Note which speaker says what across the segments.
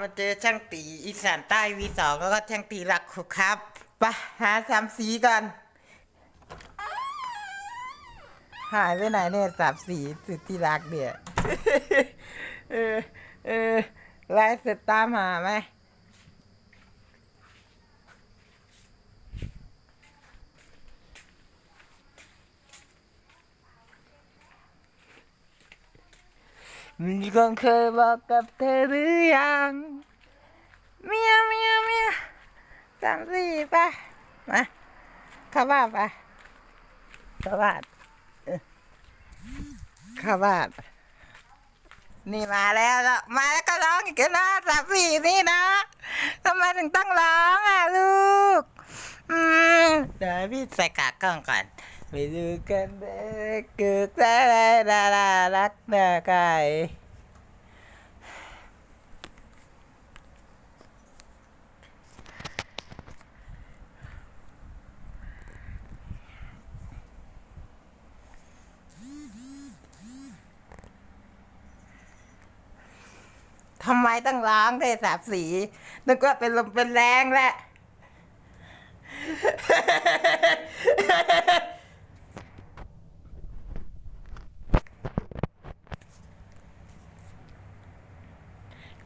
Speaker 1: มาเจอช่างตีอีสานใต้วีสองแล้วก็ช่างตีหลักขุครับไปหาสามสีก่อน หายไปไหนเนี่ยสามสีสุดที่รักเดี่ยเออเออไล่เสร็จตามหาไหม มีคนเคยบอกกับเธอหรือยังเมียเมียเมียสามสี่ไปมาข้าบ้านไปข้าบ้าข้าบ้านนี่มาแล้วก็มาแล้วก็ร้องอีกแล้วนะสามสี่นี่นะทำไมถึงต้องร้องอะลูก อืมเดี๋ยวพี่ใส่กากกล้องก่อน ไปดูกันเด็กเกิดได้ดารารักเด็กไก่ทำไมต้องล้างด้วยสามสี นึกว่าเป็นลมเป็นแรงแหละ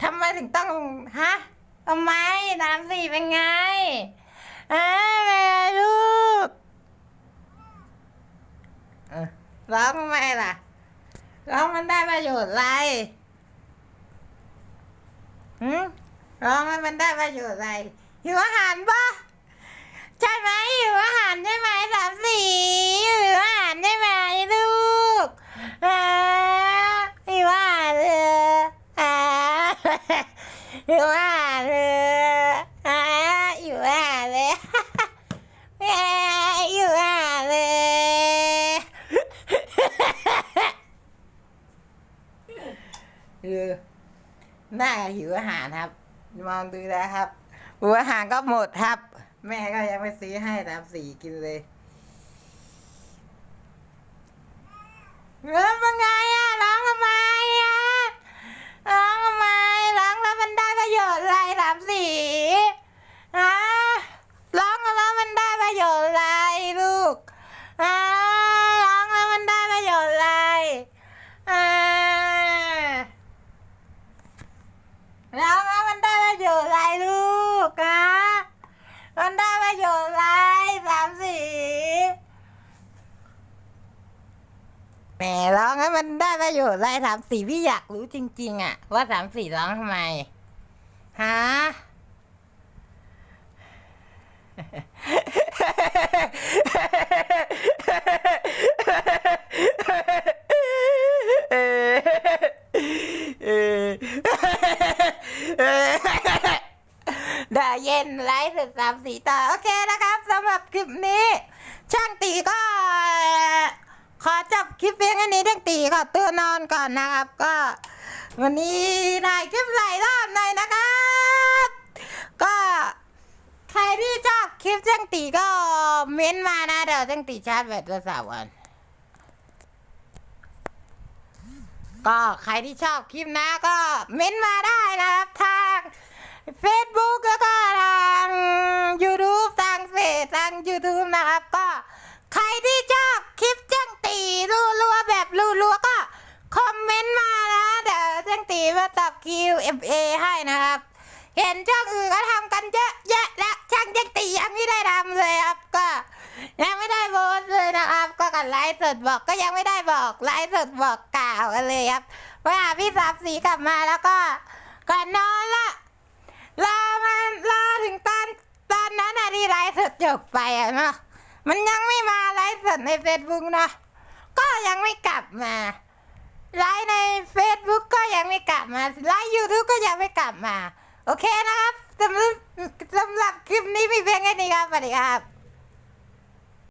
Speaker 1: ทำไม ถึงต้องฮะทำไมสามสี่เป็นไงอ้าแม่ลูกร้องทำไมล่ะร้องมันได้ประโยชน์อะไรหืมร้องให้มันได้ประโยชน์อะไรหิวอาหารปะใช่ไหมหิวอาหารใช่ไหมสามสี่หิวอาหารใช่ไหมลูกอ่าหิวอาหารเลยอ่าหิ วอาหารเลยอ่าหิวอาหารเลยอ่าหิวอาหารเลยเออน่าหิวอาหารครับ มองดูนะครับหัวอาหารก็หมดครับ แม่ก็ยังไม่ซื้อให้ตามสีกินเลยแล้วเป็นไงอะร้องทำไมอะร้องทำไมร้องแล้วมันได้ประโยชน์อะไรสามสีฮะร้องแล้วมันได้ประโยชน์อะไรลูกฮะร้องแล้วมันได้ประโยชน์อะไรอ่า แล้วมันได้ประโยชน์อะไรลู กอะมันได้ประโยชน์อะไรสามสีแหมร้องให้มันได้ประโยชน์อะไรสามสีพี่อยากรู้จริง ๆอะว่าสามสีร้องทำไมฮะ เออเออ ได้เย็นไลฟ์สดสามสีต่อ โอเคนะครับสำหรับคลิปนี้ ช่างตีก็ ขอจบคลิปเพียงแค่นี้ช่างตีขอตัวนอนก่อนนะครับ ก็ วันนี้ได้คลิปหลายรอบหน่อยนะครับ ก็ใครที่ชอบคลิปช่างตีก็เม้นมานะเดี๋ยวช่างตีชาร์จแบตโทรศัพท์ก่อนก็ใครที่ชอบคลิปนะก็เม้นมาได้นะครับทาง Facebook แล้วก็ทาง YouTube ทางเฟซทาง YouTube นะครับ ก็ใครที่ชอบคลิปจ้างตีรัวๆแบบรัวๆก็คอมเมนต์มานะเดี๋ยวจ้างตี มาตอบ Q&A ให้นะครับ เห็นช่องอื่นก็ทำกันเยอะแยะและช่างยังตียังไม่ได้ทำเลยครับก็ยังไม่ได้โพสต์เลยนะครับ ก็กันไลฟ์สดบอกก็ยังไม่ได้บอกไลฟ์สดบอกกล่าวกันเลยครับว่าพี่สามสีกลับมาแล้วก็ก่อนนอนละรอมันรอถึงตอนตอนนั้นอะที่ไลฟ์สดจบไปอะเนาะมันยังไม่มาไลฟ์สดในเฟซบุ๊กนะก็ยังไม่กลับมาไลฟ์ใน Facebook ก็ยังไม่ มาไลฟ์ยูทูบก็ยังไม่กลับมา โอเคนะครับสำหรับสำหรับคลิปนี้มีเพียงแค่นี้ครับสวัสดีครับ